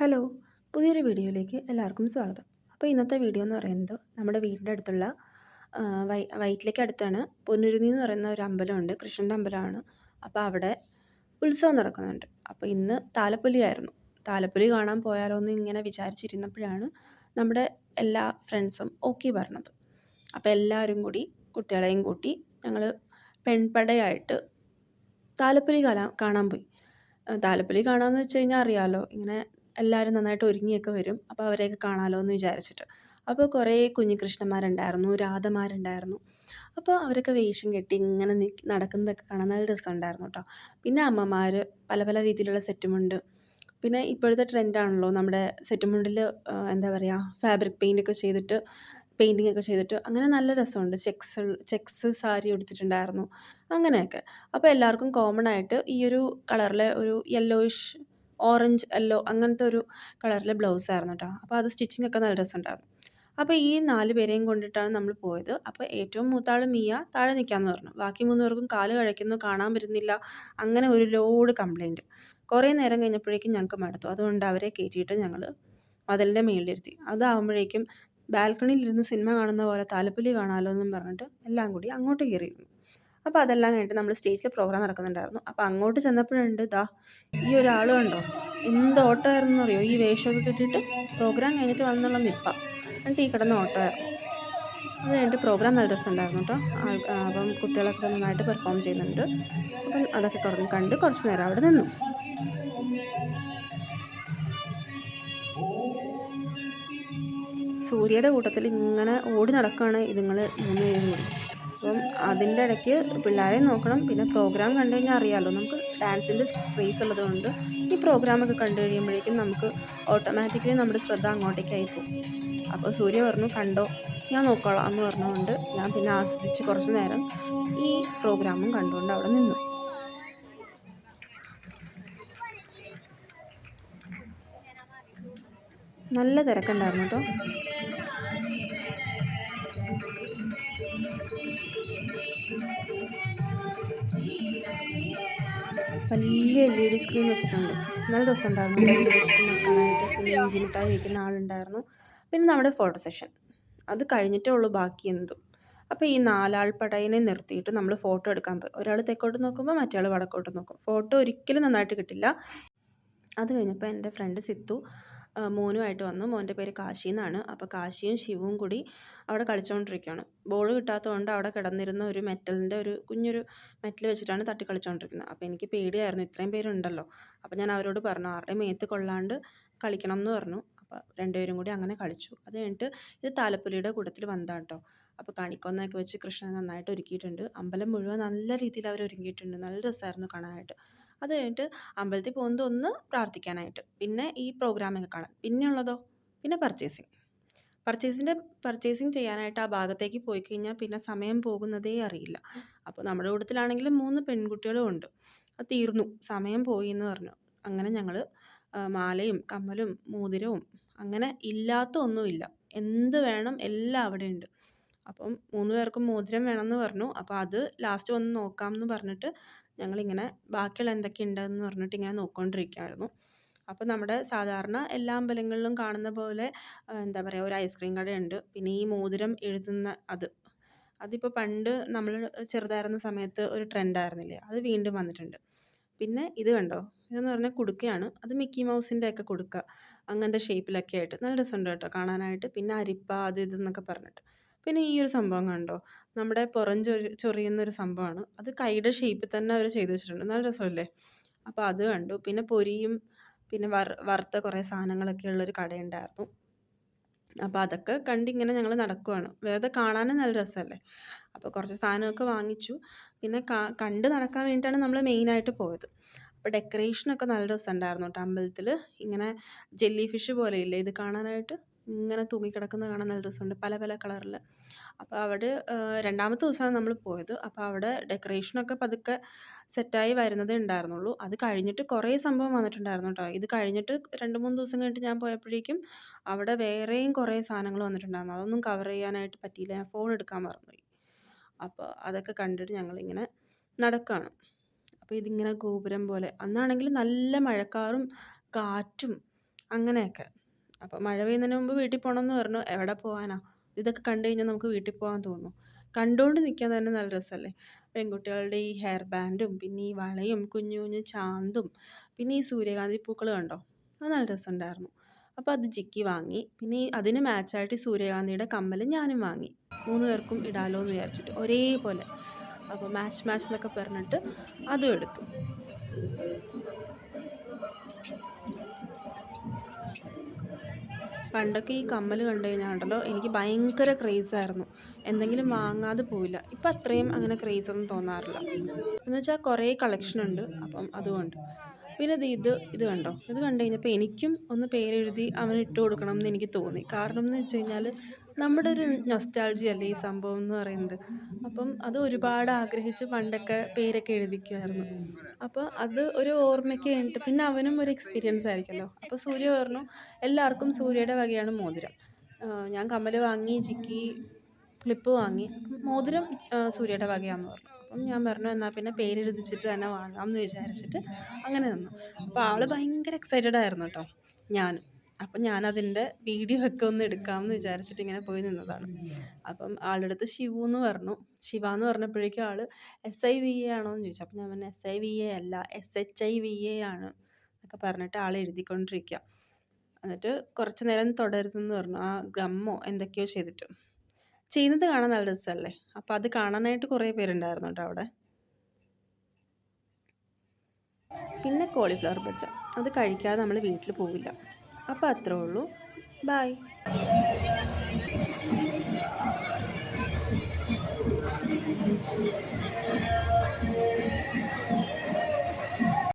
Hello പുതിയൊരു വീഡിയോയിലേക്ക് എല്ലാവർക്കും സ്വാഗതം. അപ്പോൾ ഇന്നത്തെ വീഡിയോ എന്ന് പറയുന്നത് നമ്മുടെ വീടിന്റെ അടുത്തുള്ള വൈ വൈറ്റിലേക്ക് അടുത്താണ്. പൊന്നുരുന്നി എന്ന് പറയുന്ന ഒരു അമ്പലമുണ്ട് കൃഷ്ണന്റെ അമ്പലമാണ്. അപ്പോൾ അവിടെ ഉത്സവം നടക്കുന്നുണ്ട്. അപ്പോൾ ഇന്ന് താലപ്പൊലിയായിരുന്നു. താലപ്പൊലി കാണാൻ പോയാലോ എന്ന് ഇങ്ങനെ വിചാരിച്ചിരുന്നപ്പോഴാണ് നമ്മുടെ എല്ലാ ഫ്രണ്ട്സും ഓക്കെ പറഞ്ഞത്. അപ്പോൾ എല്ലാവരും കൂടി കുട്ടികളെയും കൂട്ടി ഞങ്ങൾ പെൺപടയായിട്ട് താലപ്പൊലി കാണാൻ പോയി. താലപ്പൊലി കാണാമെന്ന് വെച്ച് കഴിഞ്ഞാൽ അറിയാമല്ലോ ഇങ്ങനെ എല്ലാവരും നന്നായിട്ട് ഒരുങ്ങിയൊക്കെ വരും. അപ്പോൾ അവരെയൊക്കെ കാണാമല്ലോ എന്ന് വിചാരിച്ചിട്ട്. അപ്പോൾ കുറേ കുഞ്ഞികൃഷ്ണന്മാരുണ്ടായിരുന്നു രാധമാരുണ്ടായിരുന്നു. അപ്പോൾ അവരൊക്കെ വേഷം കെട്ടി ഇങ്ങനെ നടക്കുന്നതൊക്കെ കാണാൻ നല്ല രസമുണ്ടായിരുന്നു കേട്ടോ പിന്നെ അമ്മമാർ പല പല രീതിയിലുള്ള സെറ്റുമുണ്ട് പിന്നെ ഇപ്പോഴത്തെ ട്രെൻഡാണല്ലോ നമ്മുടെ സെറ്റുമുണ്ടിൽ എന്താ പറയുക ഫാബ്രിക് പെയിന്റ് ഒക്കെ ചെയ്തിട്ട് പെയിന്റിംഗ് ഒക്കെ ചെയ്തിട്ട് അങ്ങനെ നല്ല രസമുണ്ട്. ചെക്സ് ചെക്സ് സാരി എടുത്തിട്ടുണ്ടായിരുന്നു അങ്ങനെയൊക്കെ. അപ്പോൾ എല്ലാവർക്കും കോമൺ ആയിട്ട് ഈ ഒരു കളറിലെ ഒരു യെല്ലോയിഷ് ഓറഞ്ച് യെല്ലോ അങ്ങനത്തെ ഒരു കളറിലെ ബ്ലൗസ് ആയിരുന്നു കേട്ടോ അപ്പോൾ അത് സ്റ്റിച്ചിങ് ഒക്കെ നല്ല രസമുണ്ടായിരുന്നു. അപ്പോൾ ഈ നാല് പേരെയും കൊണ്ടിട്ടാണ് നമ്മൾ പോയത്. അപ്പോൾ ഏറ്റവും മൂത്താൾ മിയ താഴെ നിൽക്കാമെന്ന് പറഞ്ഞു. ബാക്കി മൂന്ന് പേർക്കും കാൽ കഴിക്കുന്നു കാണാൻ പറ്റുന്നില്ല അങ്ങനെ ഒരു ലോഡ് കംപ്ലൈന്റ് കുറേ നേരം കഴിഞ്ഞപ്പോഴേക്കും ഞങ്ങൾക്ക് മടുത്തു. അതുകൊണ്ട് അവരെ കയറ്റിയിട്ട് ഞങ്ങൾ മതിലിന്റെ മേളിലിരുത്തി. അതാകുമ്പോഴേക്കും ബാൽക്കണിയിലിരുന്ന് സിനിമ കാണുന്ന പോലെ താലപ്പൊലി കാണാമല്ലോ എന്നും പറഞ്ഞിട്ട് എല്ലാം കൂടി അങ്ങോട്ട് കയറിയിരുന്നു. അപ്പോൾ അതെല്ലാം കഴിഞ്ഞിട്ട് നമ്മൾ സ്റ്റേജിൽ പ്രോഗ്രാം നടക്കുന്നുണ്ടായിരുന്നു. അപ്പോൾ അങ്ങോട്ട് ചെന്നപ്പോഴുണ്ട് ദാ ഈ ഒരാൾ കണ്ടോ? എന്ത് ഓട്ടമായിരുന്നു അറിയോ? ഈ വേഷമൊക്കെ കിട്ടിയിട്ട് പ്രോഗ്രാം കഴിഞ്ഞിട്ട് വന്നുള്ള നിപ്പ. എന്നിട്ട് ഈ കിടന്ന ഓട്ടമായിരുന്നു. അത് കഴിഞ്ഞിട്ട് പ്രോഗ്രാം നല്ല രസമുണ്ടായിരുന്നു കേട്ടോ. അപ്പം കുട്ടികളൊക്കെ നന്നായിട്ട് പെർഫോം ചെയ്യുന്നുണ്ട്. അപ്പം അതൊക്കെ കുറഞ്ഞ് കണ്ട് കുറച്ച് നേരം അവിടെ നിന്നു. സൂര്യയുടെ കൂട്ടത്തിൽ ഇങ്ങനെ ഓടി നടക്കുകയാണ് ഇതുങ്ങൾ മൂന്നുപേരും കൂടി. അപ്പം അതിന്റെ ഇടയ്ക്ക് പിള്ളേരെ നോക്കണം. പിന്നെ പ്രോഗ്രാം കണ്ടു കഴിഞ്ഞാൽ അറിയാമല്ലോ നമുക്ക് ഡാൻസിന്റെ ക്രേസ് ഉള്ളതുകൊണ്ട് ഈ പ്രോഗ്രാമൊക്കെ കണ്ടു കഴിയുമ്പോഴേക്കും നമുക്ക് ഓട്ടോമാറ്റിക്കലി നമ്മുടെ ശ്രദ്ധ അങ്ങോട്ടേക്കായി പോകും. അപ്പോൾ സൂര്യ പറഞ്ഞു കണ്ടോ ഞാൻ നോക്കോളാം എന്ന് പറഞ്ഞുകൊണ്ട് ഞാൻ പിന്നെ ആസ്വദിച്ച് കുറച്ച് നേരം ഈ പ്രോഗ്രാമും കണ്ടുകൊണ്ട് അവിടെ നിന്നു. നല്ല തിരക്കുണ്ടായിരുന്നു കേട്ടോ. വലിയ എൽ ഇ ഡി സ്ക്രീൻ വെച്ചിട്ടുണ്ട് നല്ല ഡി സ്ക്രീൻ വെക്കാനായിട്ട് പിന്നെ മിഠായി വയ്ക്കുന്ന ആളുണ്ടായിരുന്നു. പിന്നെ നമ്മുടെ ഫോട്ടോ സെഷൻ അത് കഴിഞ്ഞിട്ടേ ഉള്ളൂ ബാക്കി എന്തും. അപ്പോൾ ഈ നാലാൾ പടയിനെ നിർത്തിയിട്ട് നമ്മൾ ഫോട്ടോ എടുക്കാൻ പോയി. ഒരാൾ തെക്കോട്ട് നോക്കുമ്പോൾ മറ്റേ വടക്കോട്ട് നോക്കും. ഫോട്ടോ ഒരിക്കലും നന്നായിട്ട് കിട്ടില്ല. അത് കഴിഞ്ഞപ്പോൾ എന്റെ ഫ്രണ്ട് സിത്തു മോനുമായിട്ട് വന്നു. മോന്റെ പേര് കാശി എന്നാണ് അപ്പോൾ കാശിയും ശിവും കൂടി അവിടെ കളിച്ചുകൊണ്ടിരിക്കുകയാണ് ബോൾ കിട്ടാത്തതുകൊണ്ട് അവിടെ കിടന്നിരുന്ന ഒരു മെറ്റലിന്റെ ഒരു കുഞ്ഞൊരു മെറ്റൽ വെച്ചിട്ടാണ് തട്ടി കളിച്ചുകൊണ്ടിരിക്കുന്നത് അപ്പോൾ എനിക്ക് പേടിയായിരുന്നു. ഇത്രയും പേരുണ്ടല്ലോ. അപ്പോൾ ഞാൻ അവരോട് പറഞ്ഞു ആരുടെ മേത്ത് കൊള്ളാണ്ട് കളിക്കണം എന്ന് പറഞ്ഞു. അപ്പോൾ രണ്ടുപേരും കൂടി അങ്ങനെ കളിച്ചു. അത് കഴിഞ്ഞിട്ട് ഇത് താലപ്പൊലിയുടെ കൂട്ടത്തിൽ വന്നതാണ് കേട്ടോ അപ്പോൾ കണിക്കൊന്നൊക്കെ വെച്ച് കൃഷ്ണൻ നന്നായിട്ട് ഒരുക്കിയിട്ടുണ്ട്. അമ്പലം മുഴുവൻ നല്ല രീതിയിൽ അവർ ഒരുക്കിയിട്ടുണ്ട് നല്ല രസമായിരുന്നു കാണാനായിട്ട്. അത് കഴിഞ്ഞിട്ട് അമ്പലത്തിൽ പോകുന്നത് ഒന്ന് പ്രാർത്ഥിക്കാനായിട്ട്. പിന്നെ ഈ പ്രോഗ്രാമൊക്കെ പിന്നെ ഉള്ളതോ? പിന്നെ പർച്ചേസിങ് പർച്ചേസിന്റെ പർച്ചേസിങ് ചെയ്യാനായിട്ട് ആ ഭാഗത്തേക്ക് പോയി കഴിഞ്ഞാൽ പിന്നെ സമയം പോകുന്നതേ അറിയില്ല. അപ്പോൾ നമ്മുടെ കൂട്ടത്തിലാണെങ്കിലും മൂന്ന് പെൺകുട്ടികളും ഉണ്ട്. അത് തീർന്നു. സമയം പോയി എന്ന് പറഞ്ഞു. അങ്ങനെ ഞങ്ങൾ മാലയും കമ്മലും മോതിരവും അങ്ങനെ ഇല്ലാത്ത ഒന്നുമില്ല. എന്ത് വേണം എല്ലാം അവിടെ ഉണ്ട്. അപ്പം മൂന്ന് പേർക്കും മോതിരം വേണമെന്ന് പറഞ്ഞു. അപ്പോൾ അത് ലാസ്റ്റ് വന്ന് നോക്കാം എന്ന് പറഞ്ഞിട്ട് ഞങ്ങളിങ്ങനെ ബാക്കിയുള്ള എന്തൊക്കെ ഉണ്ടെന്ന് പറഞ്ഞിട്ട് ഇങ്ങനെ നോക്കിക്കൊണ്ടിരിക്കുകയായിരുന്നു അപ്പോൾ നമ്മുടെ സാധാരണ എല്ലാ അമ്പലങ്ങളിലും കാണുന്ന പോലെ എന്താ പറയുക ഒരു ഐസ്ക്രീം കടയുണ്ട്. പിന്നെ ഈ മോതിരം എഴുതുന്ന അത്. അതിപ്പോൾ പണ്ട് നമ്മൾ ചെറുതായിരുന്ന സമയത്ത് ഒരു ട്രെൻഡായിരുന്നില്ലേ അത് വീണ്ടും വന്നിട്ടുണ്ട്. പിന്നെ ഇത് കണ്ടോ? ഇതെന്ന് പറഞ്ഞാൽ കുടുക്കയാണ്. അത് മിക്കി മൗസിന്റെ ഒക്കെ കുടുക്ക. അങ്ങനത്തെ ഷേപ്പിലൊക്കെ ആയിട്ട്. നല്ല രസമുണ്ട് കേട്ടോ കാണാനായിട്ട്. പിന്നെ അരിപ്പ അത് ഇതെന്നൊക്കെ പറഞ്ഞിട്ട്. പിന്നെ ഈ ഒരു സംഭവം കണ്ടോ? നമ്മുടെ പുറം ചൊറി ചൊറിയുന്നൊരു സംഭവമാണ്. അത് കൈയുടെ ഷേപ്പിൽ തന്നെ അവർ ചെയ്തു വെച്ചിട്ടുണ്ട്. നല്ല രസമല്ലേ? അപ്പോൾ അത് കണ്ടു. പിന്നെ പൊരിയും പിന്നെ വർ വറുത്ത കുറേ സാധനങ്ങളൊക്കെ ഉള്ളൊരു കടയുണ്ടായിരുന്നു. അപ്പോൾ അതൊക്കെ കണ്ടിങ്ങനെ ഞങ്ങൾ നടക്കുവാണ്. വെറുതെ കാണാനും നല്ല രസമല്ലേ? അപ്പോൾ കുറച്ച് സാധനമൊക്കെ വാങ്ങിച്ചു. പിന്നെ കണ്ട് നടക്കാൻ വേണ്ടിയിട്ടാണ് നമ്മൾ മെയിനായിട്ട് പോയത്. അപ്പോൾ ഡെക്കറേഷനൊക്കെ നല്ല രസമുണ്ടായിരുന്നു കേട്ടോ അമ്പലത്തിൽ ഇങ്ങനെ ജെല്ലി ഫിഷ് പോലെയില്ലേ? ഇത് കാണാനായിട്ട്? ഇങ്ങനെ തൂങ്ങിക്കിടക്കുന്ന കാണാൻ നല്ല രസമുണ്ട് പല പല കളറിൽ. അപ്പോൾ അവിടെ രണ്ടാമത്തെ ദിവസമാണ് നമ്മൾ പോയത്. അപ്പോൾ അവിടെ ഡെക്കറേഷനൊക്കെ പതുക്കെ സെറ്റായി വരുന്നതേ ഉണ്ടായിരുന്നുള്ളൂ. അത് കഴിഞ്ഞിട്ട് കുറേ സംഭവം വന്നിട്ടുണ്ടായിരുന്നു കേട്ടോ. ഇത് കഴിഞ്ഞിട്ട് രണ്ട് മൂന്ന് ദിവസം കഴിഞ്ഞിട്ട് ഞാൻ പോയപ്പോഴേക്കും അവിടെ വേറെയും കുറേ സാധനങ്ങൾ വന്നിട്ടുണ്ടായിരുന്നു. അതൊന്നും കവർ ചെയ്യാനായിട്ട് പറ്റിയില്ല. ഞാൻ ഫോൺ എടുക്കാൻ മറന്നുപോയി. അപ്പോൾ അതൊക്കെ കണ്ടിട്ട് ഞങ്ങളിങ്ങനെ നടക്കുകയാണ് അപ്പോൾ ഇതിങ്ങനെ ഗോപുരം പോലെ. അന്നാണെങ്കിൽ നല്ല മഴക്കാറും കാറ്റും അങ്ങനെയൊക്കെ. അപ്പോൾ മഴ പെയ്യുന്നതിന് മുമ്പ് വീട്ടിൽ പോകണം എന്ന് പറഞ്ഞു. എവിടെ പോകാനാ ഇതൊക്കെ കണ്ടു കഴിഞ്ഞാൽ നമുക്ക് വീട്ടിൽ പോകാൻ തോന്നും. കണ്ടുകൊണ്ട് നിൽക്കാൻ തന്നെ നല്ല രസമല്ലേ പെൺകുട്ടികളുടെ ഈ ഹെയർ ബാൻഡും പിന്നെ ഈ വളയും കുഞ്ഞു കുഞ്ഞു ചാന്തും പിന്നെ ഈ സൂര്യകാന്തി പൂക്കൾ കണ്ടോ? അത് നല്ല രസമുണ്ടായിരുന്നു. അപ്പോൾ അത് ജിക്കി വാങ്ങി. പിന്നെ അതിന് മാച്ചായിട്ട് സൂര്യകാന്തിയുടെ കമ്മൽ ഞാനും വാങ്ങി. മൂന്ന് പേർക്കും ഇടാലോ എന്ന് വിചാരിച്ചിട്ട് ഒരേപോലെ. അപ്പോൾ മാച്ച് മാച്ച് എന്നൊക്കെ പറഞ്ഞിട്ട് അതും എടുത്തു. പണ്ടൊക്കെ ഈ കമ്മൽ കണ്ടു കഴിഞ്ഞാൽ ഉണ്ടല്ലോ എനിക്ക് ഭയങ്കര ക്രേസായിരുന്നു എന്തെങ്കിലും വാങ്ങാതെ പോയില്ല ഇപ്പം അത്രയും അങ്ങനെ ക്രേസ് ഒന്നും തോന്നാറില്ല. എന്ന് വെച്ചാൽ കുറേ കളക്ഷൻ ഉണ്ട്. അപ്പം അതുകൊണ്ട്. പിന്നെ ഇത് ഇത് ഇത് കണ്ടോ? ഇത് കണ്ടു കഴിഞ്ഞപ്പോൾ എനിക്കും ഒന്ന് പേരെഴുതി അവന് ഇട്ട് കൊടുക്കണം എന്ന് എനിക്ക് തോന്നി. കാരണം എന്ന് വെച്ച് കഴിഞ്ഞാൽ നമ്മുടെ ഒരു നൊസ്റ്റാൾജി അല്ലേ ഈ സംഭവം എന്ന് പറയുന്നത്? അപ്പം അത് ഒരുപാട് ആഗ്രഹിച്ച് പണ്ടൊക്കെ പേരൊക്കെ എഴുതിക്കുമായിരുന്നു അപ്പോൾ അത് ഒരു ഓർമ്മയ്ക്ക് വേണ്ടിയിട്ട് പിന്നെ അവനും ഒരു എക്സ്പീരിയൻസ് ആയിരിക്കുമല്ലോ. അപ്പോൾ സൂര്യ പറഞ്ഞു എല്ലാവർക്കും സൂര്യയുടെ വകയാണ് മോതിരം. ഞാൻ കമ്മൽ വാങ്ങി ചിക്കി ക്ലിപ്പ് വാങ്ങി. മോതിരം സൂര്യയുടെ വകയാണെന്ന് പറഞ്ഞു. അപ്പം ഞാൻ പറഞ്ഞു എന്നാൽ പിന്നെ പേരെഴുതിച്ചിട്ട് തന്നെ വാങ്ങാം എന്ന് വിചാരിച്ചിട്ട് അങ്ങനെ നിന്നു. അപ്പോൾ ആൾ ഭയങ്കര എക്സൈറ്റഡ് ആയിരുന്നു കേട്ടോ ഞാനും. അപ്പം ഞാനതിന്റെ വീഡിയോ ഒക്കെ ഒന്ന് എടുക്കാമെന്ന് വിചാരിച്ചിട്ട് ഇങ്ങനെ പോയി നിന്നതാണ്. അപ്പം ആളുടെ അടുത്ത് ശിവു എന്ന് പറഞ്ഞു. ശിവ എന്ന് പറഞ്ഞപ്പോഴേക്കും ആൾ എസ് ഐ വി എ ആണോ? എന്ന് ചോദിച്ചു. അപ്പം ഞാൻ പറഞ്ഞു എസ് ഐ വി എ അല്ല S H I V A ആണ് എന്നൊക്കെ പറഞ്ഞിട്ട് ആൾ എഴുതിക്കൊണ്ടിരിക്കുക. എന്നിട്ട് കുറച്ച് നേരം തുടരുതെന്ന് പറഞ്ഞു. ആ ഗ്രമ്മോ എന്തൊക്കെയോ ചെയ്തിട്ട്. ചെയ്യുന്നത് കാണാൻ നല്ല രസമല്ലേ? അപ്പം അത് കാണാനായിട്ട് കുറേ പേരുണ്ടായിരുന്നു കേട്ടോ അവിടെ. പിന്നെ കോളിഫ്ലവർ പച്ച അത് കഴിക്കാതെ നമ്മൾ വീട്ടിൽ പോവില്ല. അപ്പോൾ അത്രേ ഉള്ളൂ. ബായ്